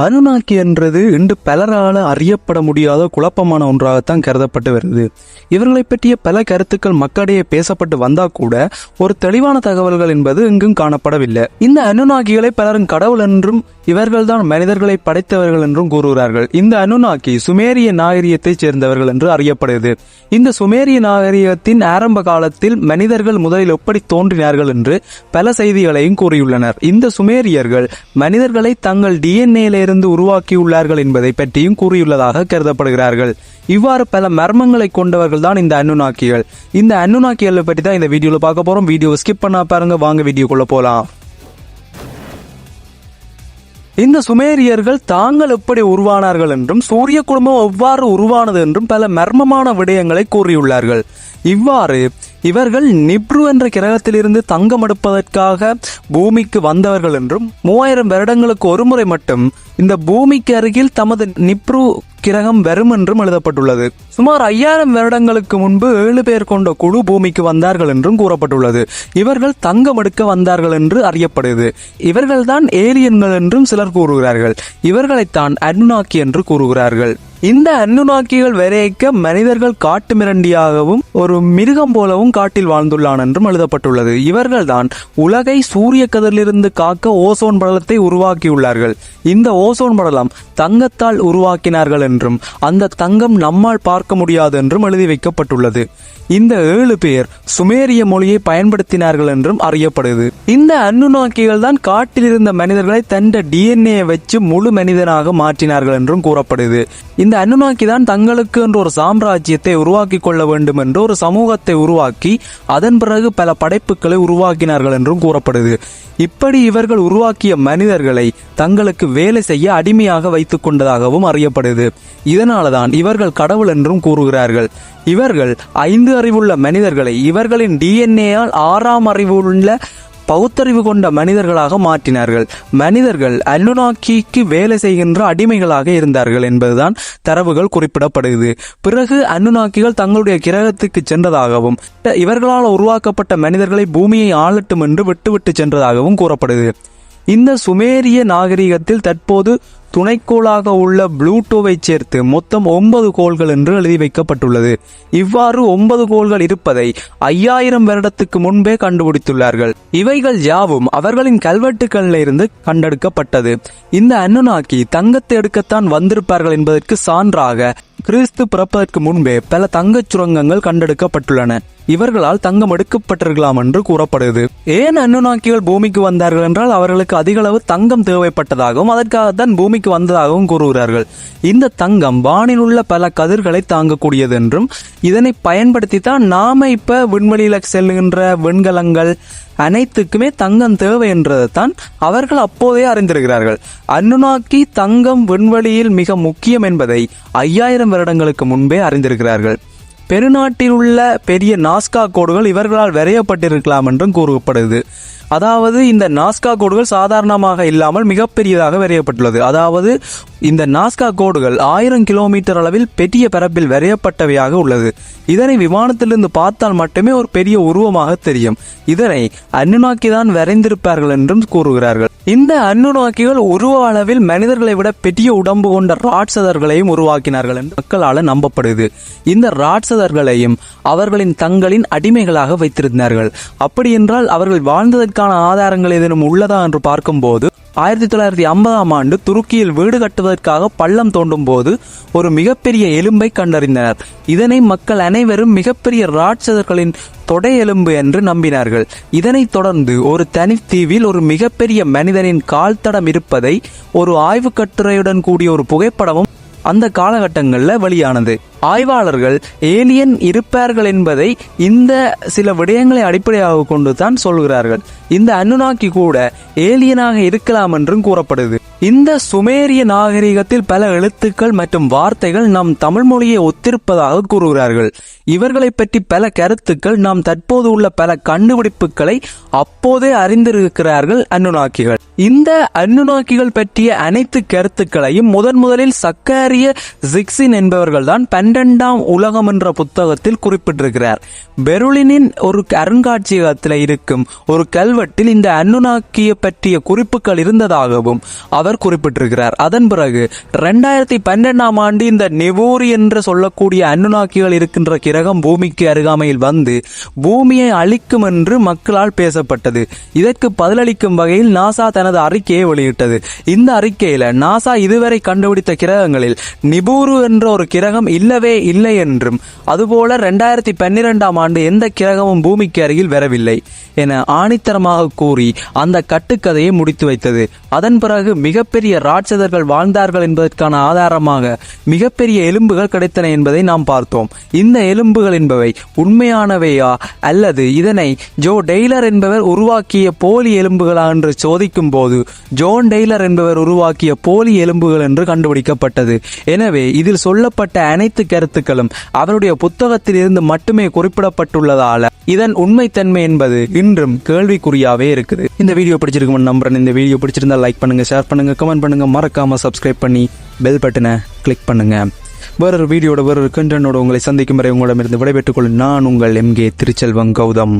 அனுநாக்கி என்றது இன்று பலரால் அறியப்பட முடியாத குழப்பமான ஒன்றாகத்தான் கருதப்பட்டு வருது. இவர்களை பற்றிய பல கருத்துக்கள் மக்களிடையே பேசப்பட்டு வந்தா கூட ஒரு தெளிவான தகவல்கள் என்பது எங்கும் காணப்படவில்லை. இந்த அனுநாக்கிகளை பலரும் கடவுள் என்றும் இவர்கள்தான் மனிதர்களை படைத்தவர்கள் என்றும் கூறுகிறார்கள். இந்த அனுநாக்கி சுமேரிய நாகரிகத்தைச் சேர்ந்தவர்கள் என்று அறியப்படுகிறது இந்த சுமேரிய நாகரிகத்தின் ஆரம்ப காலத்தில் மனிதர்கள் முதலில் எப்படி தோன்றினார்கள் என்று பல செய்திகளையும் கூறியுள்ளனர். இந்த சுமேரியர்கள் மனிதர்களை தங்கள் டிஎன்ஏல இருந்து உருவாக்கியுள்ளார்கள் என்பதை பற்றியும் கூறியுள்ளதாக கருதப்படுகிறார்கள். இவ்வாறு பல மர்மங்களை கொண்டவர்கள் தான் இந்த அனுநாக்கிகள். இந்த அனுநாக்கிகளை பற்றி தான் இந்த வீடியோல பார்க்க போறோம். வீடியோ ஸ்கிப் பண்ணா பாருங்க. வாங்க வீடியோக்குள்ள போலாம். இந்த சுமேரியர்கள் தாங்கள் எப்படி உருவானார்கள் என்றும் சூரிய குடும்பம் எவ்வாறு உருவானது என்றும் பல மர்மமான விடயங்களை கூறியுள்ளார்கள். இவ்வாறு இவர்கள் நிப்ரு என்ற கிரகத்திலிருந்து தங்கம் எடுப்பதற்காக பூமிக்கு வந்தவர்கள் என்றும் மூவாயிரம் வருடங்களுக்கு ஒருமுறை மட்டும் இந்த பூமிக்கு அருகில் தமது நிப்ரு கிரகம் வரும் என்றும் எழுதப்பட்டுள்ளது. சுமார் ஐயாயிரம் வருடங்களுக்கு முன்பு ஏழு பேர் கொண்ட குழு பூமிக்கு வந்தார்கள் என்றும் கூறப்பட்டுள்ளது. இவர்கள் தங்கம் எடுக்க வந்தார்கள் என்று அறியப்படுது. இவர்கள்தான் ஏலியன்கள் என்றும் சிலர் கூறுகிறார்கள். இவர்களைத்தான் அனுநாக்கி என்று கூறுகிறார்கள். இந்த அன்னுநாக்கிகள் வரையக்க மனிதர்கள் காட்டு மிரண்டியாகவும் ஒரு மிருகம் போலவும் காட்டில் வாழ்ந்துள்ளான் என்றும் எழுதப்பட்டுள்ளது. இவர்கள்தான் உலகை சூரிய கதிரிலிருந்து காக்க ஓசோன் படலத்தை உருவாக்கியுள்ளார்கள். இந்த ஓசோன் படலம் தங்கத்தால் உருவாக்கினார்கள் என்றும் அந்த தங்கம் நம்மால் பார்க்க முடியாது என்றும் எழுதி வைக்கப்பட்டுள்ளது. இந்த ஏழு பேர் சுமேரிய மொழியை பயன்படுத்தினார்கள் என்றும் அறியப்படுது. இந்த அன்னுநாக்கிகள் தான் காட்டில் இருந்த மனிதர்களை தண்ட டிஎன்ஏ வச்சு முழு மனிதனாக மாற்றினார்கள் என்றும் கூறப்படுது. இந்த அன்னுநாக்கி தான் தங்களுக்கு என்று ஒரு சாம்ராஜ்யத்தை உருவாக்கி கொள்ள வேண்டும் என்று ஒரு சமூகத்தை உருவாக்கி அதன் பிறகு பல படைப்புகளை உருவாக்கினார்கள் என்றும் கூறப்படுது. இப்படி இவர்கள் உருவாக்கிய மனிதர்களை தங்களுக்கு வேலை செய்ய அடிமையாக வைத்துக் கொண்டதாகவும் அறியப்படுது. இதனால்தான் இவர்கள் கடவுள் என்றும் கூறுகிறார்கள். இவர்கள் ஐந்து அறிவுள்ள மனிதர்களை இவர்களின் டிஎன்ஏயால் ஆறாம் அறிவுள்ள பகுத்தறிவு கொண்ட மனிதர்களாக மாற்றினார்கள். மனிதர்கள் அல்லுனாக்கிக்கு வேலை செய்கின்ற அடிமைகளாக இருந்தார்கள் என்பதுதான் தரவுகள் குறிப்பிடப்படுகிறது. பிறகு அன்னுநாக்கிகள் தங்களுடைய கிரகத்துக்கு சென்றதாகவும் இவர்களால் உருவாக்கப்பட்ட மனிதர்களை பூமியை ஆளட்டும் என்று விட்டுவிட்டு சென்றதாகவும் கூறப்படுது இந்த சுமேரிய நாகரிகத்தில் தற்போது துணைக்கோளாக உள்ள ப்ளூட்டோவை சேர்த்து மொத்தம் ஒன்பது கோள்கள் என்று எழுதி வைக்கப்பட்டுள்ளது. இவ்வாறு ஒன்பது கோள்கள் இருப்பதை ஐயாயிரம் வருடத்துக்கு முன்பே கண்டுபிடித்துள்ளார்கள். இவைகள் யாவும் அவர்களின் கல்வெட்டுகளில் இருந்து கண்டெடுக்கப்பட்டது. இந்த அன்னுநாக்கி தங்கத்தை எடுக்கத்தான் வந்திருப்பார்கள் என்பதற்கு சான்றாக கிறிஸ்து பிறப்பதற்கு முன்பே பல தங்கச் சுரங்கங்கள் கண்டெடுக்கப்பட்டுள்ளன. இவர்களால் தங்கம் எடுக்கப்பட்டிருக்கலாம் என்று கூறப்படுது. ஏன் அன்னுநாக்கிகள் பூமிக்கு வந்தார்கள் என்றால் அவர்களுக்கு அதிக அளவு தங்கம் தேவைப்பட்டதாகவும் அதற்காகத்தான் பூமிக்கு வந்ததாகவும் கூறுகிறார்கள். இந்த தங்கம் வானில் உள்ள பல கதிர்களை தாங்கக்கூடியது என்றும் இதனை பயன்படுத்தி தான் நாம இப்ப விண்வெளியில செல்லுகின்ற விண்கலங்கள் அனைத்துக்குமே தங்கம் தேவை என்றதைத்தான் அவர்கள் அப்போதே அறிந்திருக்கிறார்கள். அன்னுநாக்கி தங்கம் விண்வெளியில் மிக முக்கியம் என்பதை ஐயாயிரம் வருடங்களுக்கு முன்பே அறிந்திருக்கிறார்கள். பெருநாட்டில் உள்ள பெரிய நாஸ்கா கோடுகள் இவர்களால் வரையப்பட்டிருக்கலாம் என்றும் கூறப்படுது. அதாவது இந்த நாஸ்கா கோடுகள் சாதாரணமாக இல்லாமல் மிகப்பெரியதாக வரையப்பட்டுள்ளது. அதாவது இந்த நாஸ்கா கோடுகள் ஆயிரம் கிலோமீட்டர் அளவில் பெரிய பரப்பில் வரையப்பட்டவையாக உள்ளது. இதனை விமானத்திலிருந்து பார்த்தால் மட்டுமே ஒரு பெரிய உருவமாக தெரியும். இதனை அன்னுநாக்கி தான் வரைந்திருப்பார்கள் என்றும் கூறுகிறார்கள். இந்த அன்னுநாக்கிகள் உருவ அளவில் மனிதர்களை விட பெரிய உடம்பு கொண்ட ராட்சதர்களையும் உருவாக்கினார்கள் என்று மக்களால் நம்பப்படுது. இந்த ராட்சதர்களையும் அவர்களின் தங்களின் அடிமைகளாக வைத்திருந்தார்கள். அப்படி என்றால் அவர்கள் வாழ்ந்ததற்கான ஆதாரங்கள் ஏதேனும் உள்ளதா என்று பார்க்கும்போது ஆயிரத்தி தொள்ளாயிரத்தி ஐம்பதாம் ஆண்டு துருக்கியில் வீடு கட்டுவதற்காக பள்ளம் தோண்டும் போது ஒரு மிகப்பெரிய எலும்பை கண்டறிந்தனர். இதனை மக்கள் அனைவரும் மிகப்பெரிய ராட்சதர்களின் தொடை எலும்பு என்று நம்பினார்கள். இதனைத் தொடர்ந்து ஒரு தனித்தீவில் ஒரு மிகப்பெரிய மனிதனின் கால் தடம் இருப்பதை ஒரு ஆய்வு கட்டுரையுடன் கூடிய ஒரு புகைப்படமும் அந்த காலகட்டங்களில் வெளியானது. ஆய்வாளர்கள் ஏலியன் இருப்பார்கள் என்பதை இந்த சில விடயங்களை அடிப்படையாக கொண்டு தான் சொல்கிறார்கள். இந்த அனுநாக்கி கூட ஏலியனாக இருக்கலாம் என்றும் கூறப்படுது. இந்த சுமேரிய நாகரிகத்தில் பல எழுத்துக்கள் மற்றும் வார்த்தைகள் நம் தமிழ் மொழியை ஒத்திருப்பதாக கூறுகிறார்கள். இவர்களை பற்றி பல கருத்துக்கள் நாம் தற்போது உள்ள பல கண்டுபிடிப்புகளை அப்போதே அறிந்திருக்கிறார்கள் அனுநாக்கிகள் இந்த அன்னுநாக்கிகள் பற்றிய அனைத்து கருத்துக்களையும் முதன் முதலில் சக்காரிய ஜிக்சின் என்பவர்கள் தான் பன்னெண்டாம் உலகம் என்ற புத்தகத்தில் குறிப்பிட்டிருக்கிறார். பெருலினின் ஒரு அருங்காட்சியகத்தில் இருக்கும் ஒரு கல்வெட்டில் இந்த அன்னுநாக்கிய பற்றிய குறிப்புகள் இருந்ததாகவும் அவர் குறிப்பிட்டிருக்கிறார். அதன் பிறகு ரெண்டாயிரத்தி பன்னெண்டாம் ஆண்டு இந்த நெவோரி என்று சொல்லக்கூடிய அன்னுநாக்கிகள் இருக்கின்ற கிரகம் பூமிக்கு அருகாமையில் வந்து பூமியை அழிக்கும் என்று மக்களால் பேசப்பட்டது. இதற்கு பதிலளிக்கும் வகையில் நாசா தனது அறிக்கையை வெளியிட்டது. இந்த அறிக்கையில நாசா இதுவரை கண்டுபிடித்த கிரகங்களில் நிபூரு என்ற ஒரு கிரகம் இல்லவே இல்லை என்றும் அதுபோல ரெண்டாயிரத்தி பன்னிரெண்டாம் ஆண்டு எந்த கிரகமும் பூமிக்கு அருகில் வரவில்லை என ஆணித்தரமாக கூறி அந்த கட்டுக்கதையை முடித்து வைத்தது. அதன் பிறகு மிகப்பெரிய ராட்சதர்கள் வாழ்ந்தார்கள் என்பதற்கான ஆதாரமாக மிகப்பெரிய எலும்புகள் கிடைத்தன என்பதை நாம் பார்த்தோம். இந்த எலும்புகள் என்பவை உண்மையானவையா அல்லது இதனை ஜோ டெய்லர் என்பவர் உருவாக்கிய போலி எலும்புகளா என்று சோதிக்கும் போது ஜோன் டெய்லர் என்பவர் உருவாக்கிய போலி எலும்புகள் என்று கண்டுபிடிக்கப்பட்டது. எனவே இதில் சொல்லப்பட்ட அனைத்து கருத்துக்களும் அவருடைய புத்தகத்தில் இருந்து மட்டுமே குறிப்பிடப்பட்டுள்ளதால இதன் உண்மைத்தன்மை என்பது இன்றும் கேள்விக்குறியாவே இருக்குது. இந்த வீடியோ பிடிச்சிருக்கும்னு நம்புறேன். இந்த வீடியோ பிடிச்சிருந்தா லைக் பண்ணுங்க ஷேர் பண்ணுங்க கமெண்ட் பண்ணுங்க. மறக்காம சப்ஸ்கிரைப் பண்ணி பெல் பட்டனை கிளிக் பண்ணுங்க. வேறொரு வீடியோட வேறொரு கண்டனோட உங்களை சந்திக்கும் வரை உங்களிடமிருந்து விடைபெற்றுக் கொள்ளும் நான் உங்கள் எம்கே திருச்செல்வம் கௌதம்.